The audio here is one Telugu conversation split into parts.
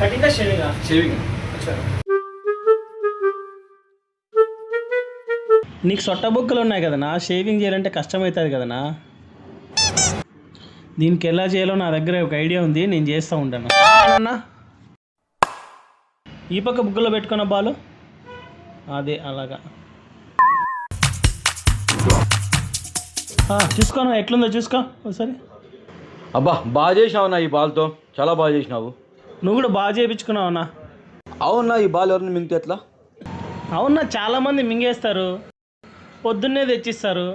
Cutting shaving? షేవింగ్. నీకు సొట్టబుక్కలు ఉన్నాయి కదనా? షేవింగ్ చేయాలంటే కష్టమవుతుంది కదనా? దీనికి ఎలా చేయాలో నా దగ్గర ఒక ఐడియా ఉంది నేను చేస్తూ ఉంటాను. ఈ పక్క బుగ్గలో పెట్టుకున్న బాలు? అదే అలాగా. చూసుకోనా ఎట్లుందో చూసుకో. ఒకసారి అబ్బా బాగా చేసినావు నా ఈ బాల్తో. చాలా బాగా చేసినావు. నువ్వు కూడా బాగా చేయించుకున్నావు అన్నా. అవునా ఈ బాల్ ఎవరిని మింగితే ఎట్లా? అవునా చాలామంది మింగేస్తారు. పొద్దున్నే తెచ్చిస్తారు.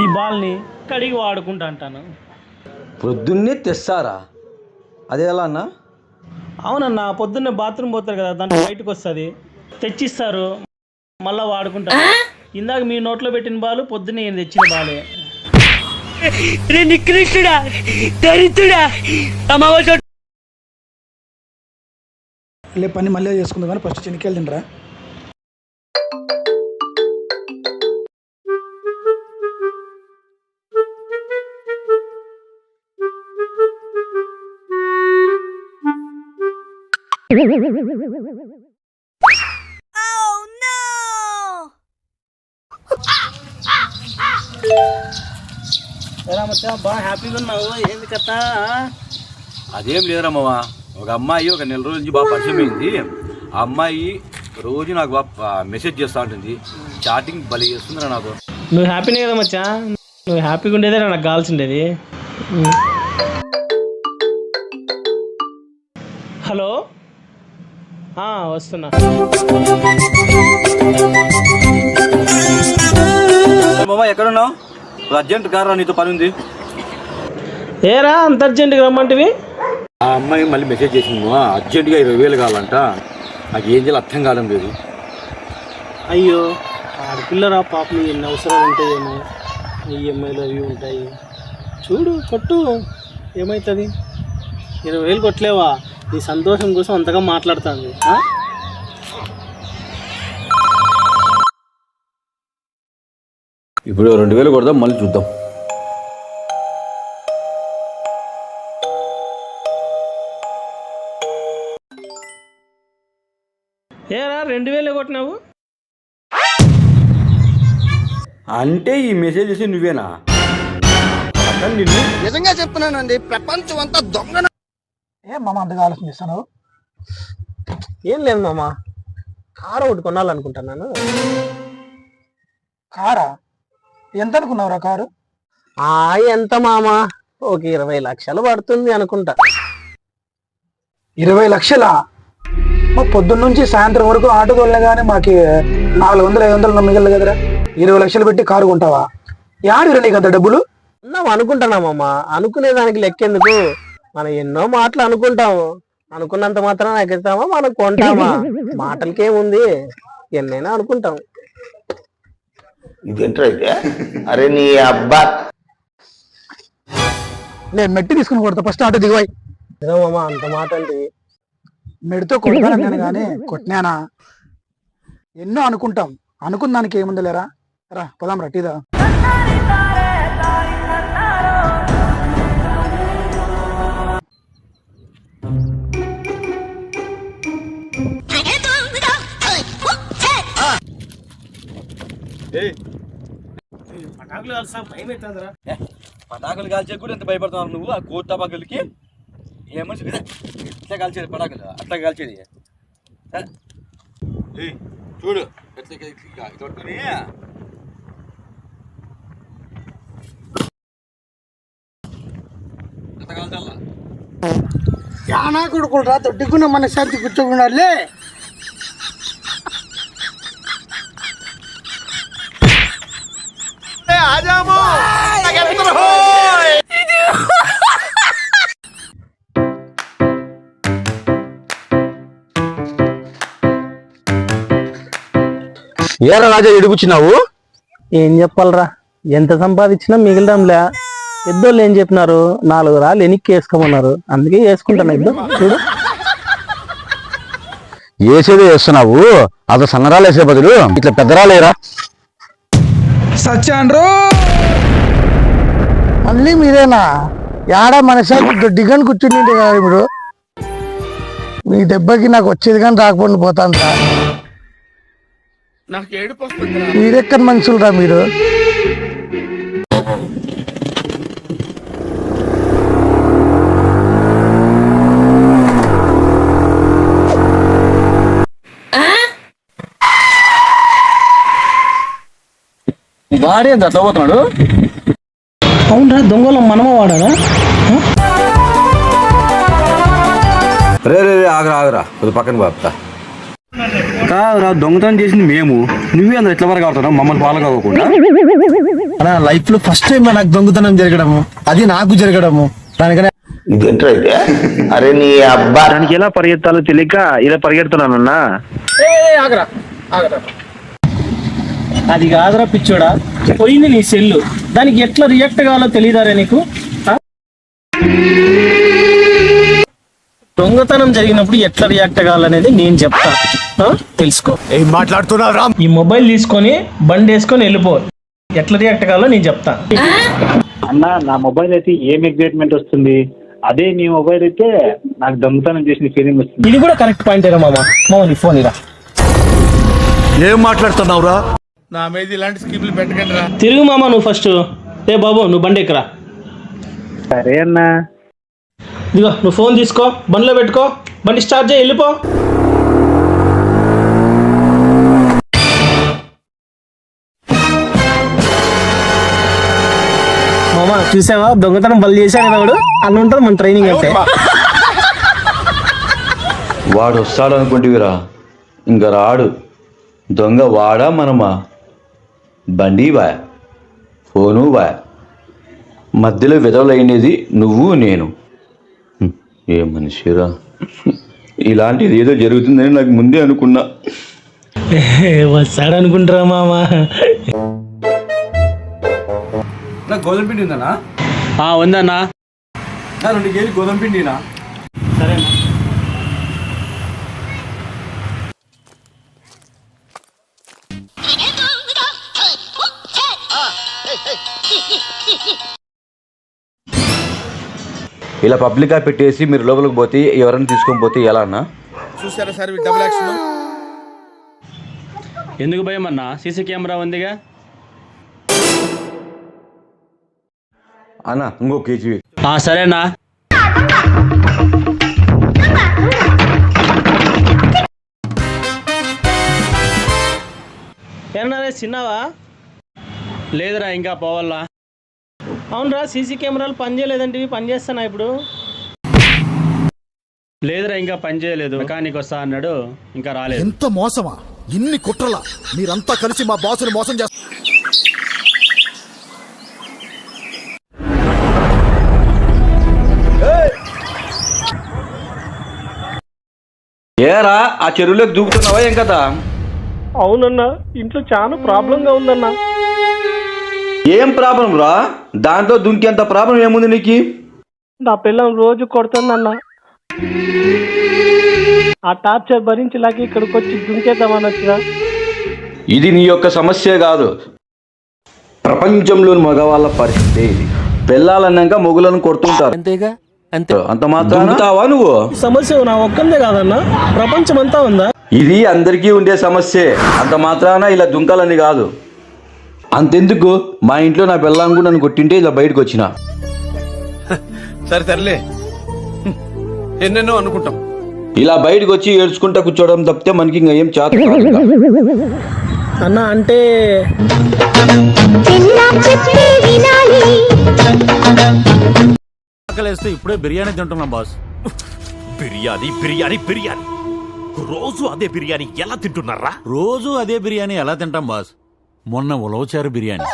ఈ బాల్ని కడిగి వాడుకుంటా అంటాను. పొద్దున్నే తెస్తారా? అదే ఎలా అన్నా? అవునన్నా పొద్దున్నే బాత్రూమ్ పోతారు కదా దాంట్లో బయటకు వస్తుంది. తెచ్చిస్తారు మళ్ళా వాడుకుంటారు ఇందాక మీ నోట్లో పెట్టిన బాలు పొద్దున్నే ఈయన తెచ్చిన బాలే. లే పని మళ్ళీ చేసుకుందాం కానీ ఫస్ట్ చెనిక్కాయలు తినరా? బాగా హ్యాపీగా ఉన్నావు. ఏంది కథ? అదేం లేదురా మామ ఒక అమ్మాయి ఒక నెల రోజుల నుంచి బాగా పరిచయం అయింది ఆ అమ్మాయి రోజు నాకు బాగా మెసేజ్ చేస్తూ ఉంటుంది. చాటింగ్ బలి చేస్తుందిరా నాకు. నువ్వు హ్యాపీనే కదా మచ్చా? నువ్వు హ్యాపీగా ఉండేదే నాకు కావాల్సిండేది హలో? వస్తున్నా. మామ ఎక్కడున్నావు? అర్జెంట్ కారా నీతో పని ఉంది? ఏరా అంత అర్జెంటుగా రమ్మంటివి? ఆ అమ్మాయి మళ్ళీ మెసేజ్ చేసింది అర్జెంటుగా ఇరవై వేలు కావాలంట. నాకు ఏం చేయాలి అర్థం కావడం లేదు. అయ్యో ఆడపిల్లరా పాపం ఎన్ని అవసరాలు ఉంటాయేమో. ఈఎంఐలు అవి ఉంటాయి. చూడు కొట్టు. ఏమవుతుంది ఇరవై వేలు కొట్టలేవా? నీ సంతోషం కోసం అంతగా మాట్లాడుతుంది? ఇప్పుడు రెండు వేలు కొడదాం మళ్ళీ చూద్దాం. రెండు వేలు కొట్టినావు? అంటే ఈ మెసేజ్ చేసి నువ్వేనా? అతను నిన్ను ఏ మామ అంతగా ఆలోచన చేస్తాను ఏం లేదు మామ. కారు ఒకటి కొనాలనుకుంటున్నాను. కారా? ఎంత అనుకున్నావురా కారు? ఆ ఎంత మామ? ఒక ఇరవై లక్షలు పడుతుంది అనుకుంటా. ఇరవై లక్షల? మా పొద్దున్న నుంచి సాయంత్రం వరకు ఆటో తోలగానే మాకు నాలుగు వందలు ఐదు వందలు మిగలదు కదరా. ఇరవై లక్షలు పెట్టి కారు కొంటావా? యాడిరా నీకు అంత డబ్బులు? ఉన్నాం అనుకుంటున్నామమ్మా అనుకునే దానికి లెక్కెందుకు? మనం ఎన్నో మాటలు అనుకుంటాము అనుకున్నంత మాత్రం ఎగుతామా మనం కొంటామా? మాటలకేముంది? ఎన్నైనా అనుకుంటాం. అయితే అరే నీ అబ్బా. నేను మెట్టి తీసుకుని కొడతా. ఫస్ట్ ఆటో దిగువాయి. అంత మాట అంటే మెడితో కొడతాను కానీ కొట్టినానా? ఎన్నో అనుకుంటాం. అనుకున్న దానికి ఏముంది లేరా రా పొలం రట్టిదా పటాకులు కలిసా భయం పటాకులు కాల్చే కూడా ఎంత భయపడుతున్నావు నువ్వు? ఆ కోట్ టపాకులకి ఏ మనిషి కదా? ఇట్లా కాల్చేది పటాకులు అట్లా కాల్చేది. చూడు. ఎట్లా కొట్టుకొని ఎట్లా కాల్చాలా? యానా కొడుకులు రా దొడ్డుకున్న మన శాంతి కూర్చోకున్నారులే ఏరా రాజా ఎడుగుచ్చినావు ఏం చెప్పాలరా? ఎంత సంపాదించినా మిగలడంలే పెద్దోళ్ళు ఏం చెప్పినారు? నాలుగు రాళ్ళు ఎనిక్కి వేసుకోమన్నారు. అందుకే వేసుకుంటాను ఇద్దాం చూడు. వేసేదే వేస్తున్నావు. అదో సన్నరాలు వేసే బదులు ఇట్లా పెద్దరాలేరా సచ్చాండ్రో మళ్ళీ మీరేనా? యాడా మన శాంతి దొడ్డిగా కూర్చుని ఇప్పుడు? మీ దెబ్బకి నాకు వచ్చేది కానీ రాకపోండి పోతాను సార్ మీరెక్కడ మనుషులరా మీరు? భార్య ఎంత అట్లా పోతున్నాడు? అవునరా దొంగలో మనమ వాడారా? రే రే రే ఆగరా ఆగరా. కొద్ది పక్కన బాపుతా కాదురా దొంగతనం చేసింది మేము. నువ్వే అందరు ఎట్లా వరకు ఆడుతున్నావు మమ్మల్ని ఫాలో కాకుండా నా లైఫ్లో ఫస్ట్ టైం నాకు దొంగతనం జరగడము అది నాకు జరగడము. దానికనే అరే నీ అబ్బా. దానికి ఎలా పరిగెత్తాలో తెలియక ఇలా పరిగెడుతున్నానన్నా అది కాదురా పిచ్చోడా? పోయింది నీ సెల్లు. దానికి ఎట్లా రియాక్ట్ కావాలో తెలియదారా నీకు? దొంగతనం జరిగినప్పుడు ఎట్లా రియాక్ట్ కావాలనేది నేను చెప్తా. ఆ? తెలుసుకో. ఏం మాట్లాడుతున్నావు రామ్? ఈ మొబైల్ తీసుకొని బండి వేసుకొని వెళ్ళిపో. ఎట్లా రియాక్ట్ కావాలో నేను చెప్తా. అన్న నా మొబైల్ అయితే ఏం ఎగ్జైట్మెంట్ వస్తుంది? అదే నీ మొబైల్ అయితే నాకు దొంగతనం చేసిన ఫీలింగ్ వస్తుంది. ఇది కూడా కరెక్ట్ పాయింట్ ఏరా మామ. మామ నీ ఫోన్ ఇరా. ఏం మాట్లాడుతున్నావురా తిరుగు మామ నువ్వు ఫస్ట్ ఏ బాబు నువ్వు బండి ఎక్కరా. సరే అన్నా. ఇదిగో నువ్వు ఫోన్ తీసుకో బండిలో పెట్టుకో బండి స్టార్ట్ చేయి వెళ్ళిపో. మామ చూసావా? దొంగతనం బలి కదా వాడు? అన్న ఉంటుంది మన ట్రైనింగ్ అంటే. వాడు వస్తాడు అనుకుంటేవిరా ఇంకా రాడు. దొంగ వాడా మనమా? బండి బాయ్ ఫోను బాయ్ మధ్యలో విధవలైనది నువ్వు నేను. ఏ మనిషిరా? ఇలాంటిది ఏదో జరుగుతుందని నాకు ముందే అనుకున్నా. వస్తాడు అనుకుంటారా మామ? నాకు గోధుమ పిండి ఉందన్నా? ఉందన్నా. రెండు కేజీ గోధుమ పిండినా? సరేనా. ఇలా పబ్లిక్గా పెట్టేసి మీరు లోపలికి పోతే ఎవరైనా తీసుకొని పోతే ఎలా అన్నా? ఎందుకు భయం అన్నా? సీసీ కెమెరా ఉందిగా? అన్న ఇంకో కేజీ సరేనా. ఏమన్నా చిన్నవా లేదురా ఇంకా పోవాలా. అవునరా సీసీ కెమెరాలు పనిచేయలేదంటే పని చేస్తానా ఇప్పుడు. లేదురా ఇంకా పని చేయలేదు. మెకానిక్ వస్తా అన్నాడు ఇంకా రాలేదు. ఎంత మోసమా? ఇన్ని కుట్రలా? మీరంతా కలిసి మా బాసుని మోసం చేస్తారు ఏరా ఆ చెరువులోకి దూకుతున్నావా ఏం కదా అవునన్నా ఇంట్లో చాలా ప్రాబ్లంగా ఉందన్నా. ఏం ప్రాబ్లం రా? దాంతో దుంకేంత ప్రాబ్లం ఏముంది నీకు? నా పిల్లం రోజు కొడుతుందన్నా. ఆ టార్చర్ భరించలేక ఇక్కడికి వచ్చి దుంకేద్దామని వచ్చిన. ఇది నీ యొక్క సమస్య కాదు. ప్రపంచంలోని మగవాళ్ళ పరిస్థితి ఇది. పెళ్ళాలన్నాక మొగులను కొడుతుంటారు. అంతేగా? అంతే. అంత మాత్రం నువ్వు? సమస్య నా ఒక్కందే కాదన్నా. ప్రపంచం అంతా ఉందా? ఇది అందరికీ ఉండే సమస్యే. అంత మాత్రాన? ఇలా దుంకాలని కాదు. అంతెందుకు? మా ఇంట్లో నా పిల్లం కూడా నన్ను కొట్టింటే ఇలా బయటకు వచ్చిన. సరే సర్లే. ఎన్నెన్నో అనుకుంటాం. ఇలా బయటకు వచ్చి ఏడ్చుకుంటా కూర్చోవడం తప్పితే మనకి ఇంకా ఏం చేత. అన్న అంటే ఆకలేస్తే ఇప్పుడే బిర్యానీ తింటున్నాం బాస్. బిర్యానీ బిర్యానీ బిర్యానీ. రోజు అదే బిర్యానీ ఎలా తింటున్నారా? రోజు అదే బిర్యానీ ఎలా తింటాం బాస్? మొన్న ఉలవచారు బిర్యానీ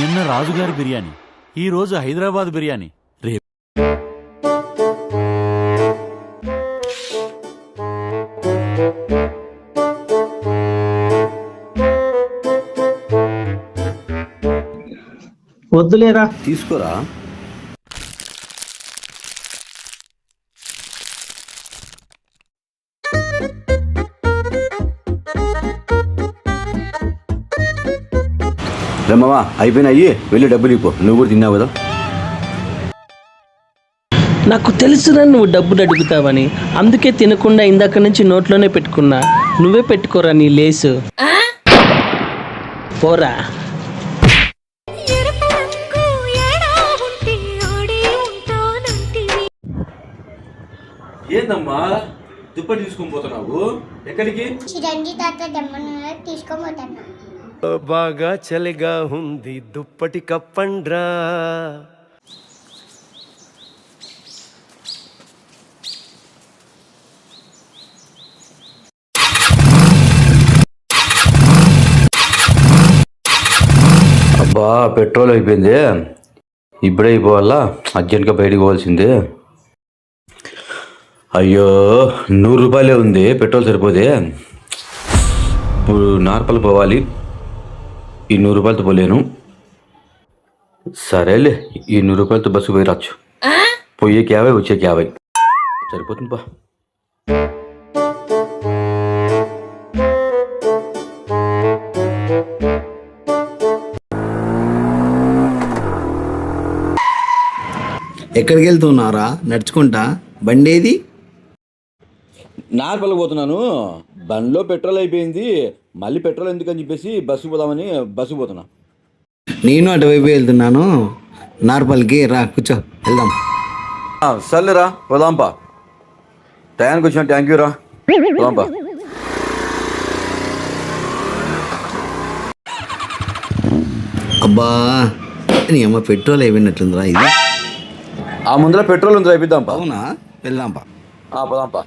నిన్న రాజుగారి బిర్యానీ ఈ రోజు హైదరాబాద్ బిర్యానీ. రేపు వద్దులేరా. తీసుకోరా? రమ్మవా అయిపోయినాయి. వెళ్ళి డబ్బులు ఇపో నువ్వు కూడా తిన్నావు కదా? నాకు తెలుసురా నువ్వు డబ్బులు అడుగుతావని. అందుకే తినకుండా ఇందాక నుంచి నోట్లోనే పెట్టుకున్నా. నువ్వే పెట్టుకోరా నీ లేసు. పోరా. ఏందమ్మా? దుప్పటి తీసుకొని పోతున్నావు? ఎక్కడికి? చిరంజీ తాత దమ్మను తీసుకోబోతాను బాగా చలిగా ఉంది దుప్పటి కప్పండ్రా. అబ్బా పెట్రోల్ అయిపోయింది. ఇప్పుడే అయిపోవాలా అర్జెంట్గా బయటికి పోవాల్సిందే. అయ్యో నూరు రూపాయలే ఉంది పెట్రోల్ సరిపోతే. ఇప్పుడు నార్పల్ పోవాలి. ఈ నూరు రూపాయలతో పోలేను. సరేలే ఈ నూరు రూపాయలతో బస్సు పోయి రాచ్చు పోయేకి యాభై వచ్చేకి యాభై సరిపోతుంది బా ఎక్కడికి వెళ్తున్నారా నడుచుకుంటా? బండేది? నార్పల్ పోతున్నాను. బండిలో పెట్రోల్ అయిపోయింది మళ్ళీ పెట్రోల్ ఎందుకని చెప్పేసి బస్సు పోదామని బస్సు పోతున్నా. నేను అటువైపు వెళ్తున్నాను. నార్పల్కి రా కూర్చో వెళ్దాం. సర్లేరా పోదాంపా. టయానికి వచ్చిన థ్యాంక్ యూ రా. పోదాంపా. అబ్బా నీ అమ్మ పెట్రోల్ అయిపోయినట్లుందిరా ఇది. ఆ ముందర పెట్రోల్ ఉంది అయిపోద్దాంపా అవునా? వెళ్దాంపా. ఆ, పోదాంపా.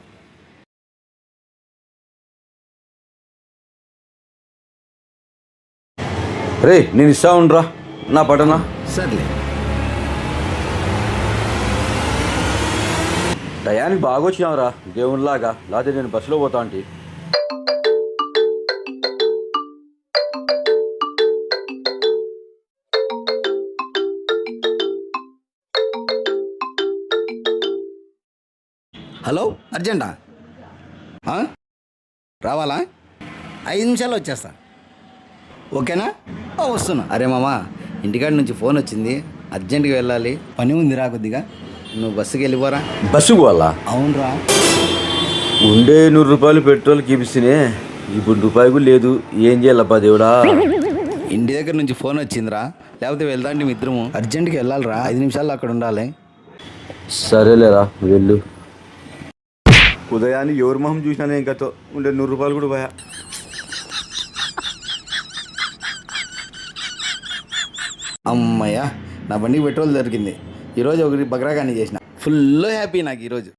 రే నేను ఇస్తా ఉండరా. నా పటనా. సర్లే. టయానికి బాగా వచ్చినావురా. దేవునిలాగా. లేకపోతే నేను బస్సులో పోతా అంటే హలో అర్జెంటా? రావాలా? ఐదు నిమిషాలు వచ్చేస్తా. ఓకేనా? వస్తున్నా. అరే మామ ఇంటికాడ నుంచి ఫోన్ వచ్చింది. అర్జెంటుగా వెళ్ళాలి. పని ఉంది రా కొద్దిగా. నువ్వు బస్సుకి వెళ్ళిపోరా. బస్సుకు పోవాలా? అవునరా. ఉండే నూరు రూపాయలు పెట్రోల్ కీపిస్తేనే ఇప్పుడు రూపాయి కూడా లేదు. ఏం చేయాలబ్బా దేవుడా? ఇంటి దగ్గర నుంచి ఫోన్ వచ్చిందిరా. లేకపోతే వెళ్దాంటే మీ ఇద్దరము. అర్జెంటుగా వెళ్ళాలిరా. ఐదు నిమిషాలు అక్కడ ఉండాలి. సరేలేరా వెళ్ళు. ఉదయాన్ని ఎవరి మొహం చూసినా ఇంకతో ఉండే నూరు రూపాయలు కూడా పోయా. అమ్మయ్య నా బండికి పెట్రోల్ దొరికింది. ఈరోజు ఒకటి బగ్రాగాన్ని చేసిన. ఫుల్ హ్యాపీ నాకు ఈరోజు.